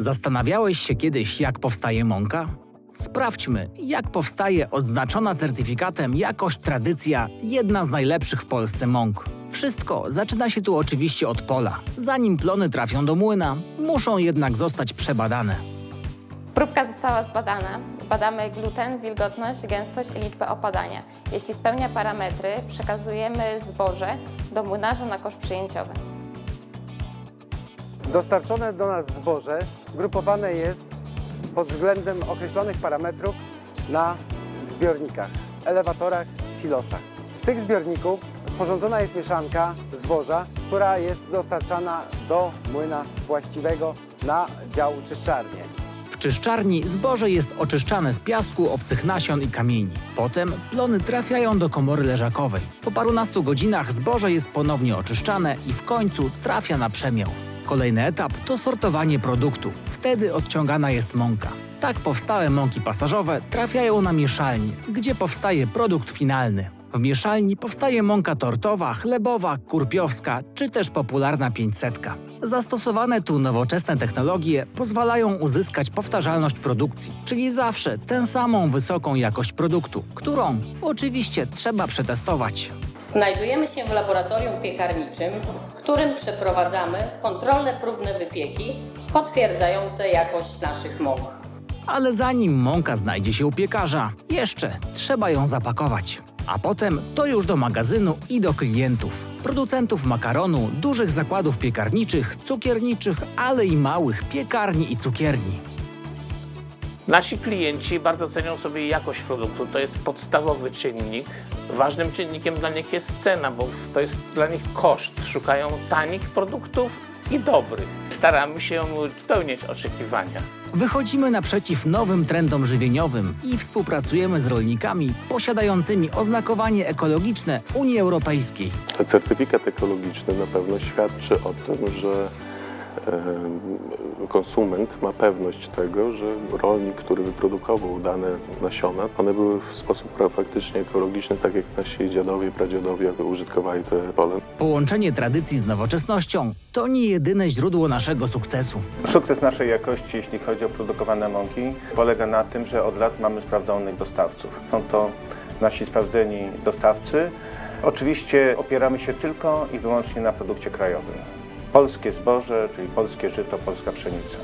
Zastanawiałeś się kiedyś, jak powstaje mąka? Sprawdźmy, jak powstaje odznaczona certyfikatem jakość tradycja, jedna z najlepszych w Polsce mąk. Wszystko zaczyna się tu oczywiście od pola. Zanim plony trafią do młyna, muszą jednak zostać przebadane. Próbka została zbadana. Badamy gluten, wilgotność, gęstość i liczbę opadania. Jeśli spełnia parametry, przekazujemy zboże do młynarza na kosz przyjęciowy. Dostarczone do nas zboże grupowane jest pod względem określonych parametrów na zbiornikach, elewatorach, silosach. Z tych zbiorników sporządzona jest mieszanka zboża, która jest dostarczana do młyna właściwego na dział czyszczarnie. W czyszczarni zboże jest oczyszczane z piasku, obcych nasion i kamieni. Potem plony trafiają do komory leżakowej. Po parunastu godzinach zboże jest ponownie oczyszczane i w końcu trafia na przemiał. Kolejny etap to sortowanie produktu. Wtedy odciągana jest mąka. Tak powstałe mąki pasażowe trafiają na mieszalnię, gdzie powstaje produkt finalny. W mieszalni powstaje mąka tortowa, chlebowa, kurpiowska czy też popularna 500. Zastosowane tu nowoczesne technologie pozwalają uzyskać powtarzalność produkcji, czyli zawsze tę samą wysoką jakość produktu, którą oczywiście trzeba przetestować. Znajdujemy się w laboratorium piekarniczym, w którym przeprowadzamy kontrolne próbne wypieki potwierdzające jakość naszych mąk. Ale zanim mąka znajdzie się u piekarza, jeszcze trzeba ją zapakować. A potem to już do magazynu i do klientów. Producentów makaronu, dużych zakładów piekarniczych, cukierniczych, ale i małych piekarni i cukierni. Nasi klienci bardzo cenią sobie jakość produktu. To jest podstawowy czynnik. Ważnym czynnikiem dla nich jest cena, bo to jest dla nich koszt. Szukają tanich produktów i dobrych. Staramy się spełniać oczekiwania. Wychodzimy naprzeciw nowym trendom żywieniowym i współpracujemy z rolnikami posiadającymi oznakowanie ekologiczne Unii Europejskiej. Certyfikat ekologiczny na pewno świadczy o tym, że konsument ma pewność tego, że rolnik, który wyprodukował dane nasiona, one były w sposób faktycznie ekologiczny, tak jak nasi dziadowie, pradziadowie użytkowali te pole. Połączenie tradycji z nowoczesnością to nie jedyne źródło naszego sukcesu. Sukces naszej jakości, jeśli chodzi o produkowane mąki, polega na tym, że od lat mamy sprawdzonych dostawców. Są to nasi sprawdzeni dostawcy. Oczywiście opieramy się tylko i wyłącznie na produkcie krajowym. Polskie zboże, czyli polskie żyto, polska pszenica.